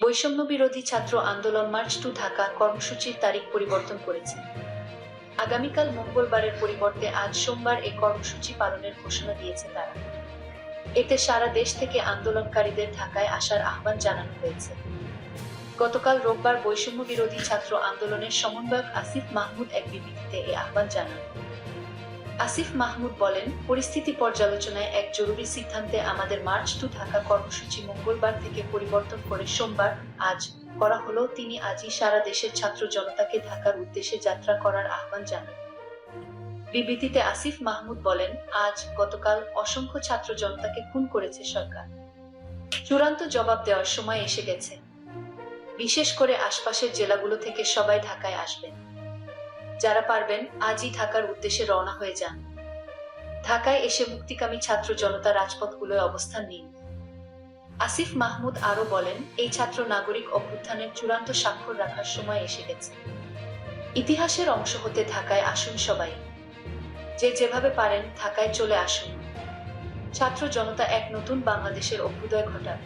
বৈষম্য বিরোধী ছাত্র আন্দোলন মার্চ টু ঢাকা কর্মসূচির তারিখ পরিবর্তন করেছে। আগামীকাল মঙ্গলবারের পরিবর্তে আজ সোমবার এই কর্মসূচি পালনের ঘোষণা দিয়েছে তারা। এতে সারা দেশ থেকে আন্দোলনকারীদের ঢাকায় আসার আহ্বান জানানো হয়েছে। গতকাল রোববার বৈষম্য বিরোধী ছাত্র আন্দোলনের সমন্বয়ক আসিফ মাহমুদ এক বিবৃতিতে এই আহ্বান জানান। আসিফ মাহমুদ বলেন, পরিস্থিতি পর্যালোচনায় এক জরুরি সিদ্ধান্তে আমাদের মার্চ টু ঢাকা কর্মসূচি মঙ্গলবার থেকে পরিবর্তন করে সোমবার আজ করা হলো। তিনি আজই সারা দেশের ছাত্র জনতাকে ঢাকার উদ্দেশ্যে যাত্রা করার আহ্বান জানান। বিবৃতিতে আসিফ মাহমুদ বলেন, আজ গতকাল অসংখ্য ছাত্র জনতাকে খুন করেছে সরকার। চূড়ান্ত জবাব দেওয়ার সময় এসে গেছে। বিশেষ করে আশপাশের জেলাগুলো থেকে সবাই ঢাকায় আসবেন। যারা পারবেন আজই ঢাকার উদ্দেশ্যে রওনা হয়ে যান। ঢাকায় এসে মুক্তিকামী ছাত্র জনতা রাজপথগুলোয় অবস্থান নিন। আসিফ মাহমুদ আরও বলেন, এই ছাত্র নাগরিক অভ্যুত্থানের চূড়ান্ত স্বাক্ষর রাখার সময় এসে গেছে। ইতিহাসের অংশ হতে ঢাকায় আসুন সবাই। যে যেভাবে পারেন ঢাকায় চলে আসুন। ছাত্র জনতা এক নতুন বাংলাদেশের অভ্যুদয় ঘটান।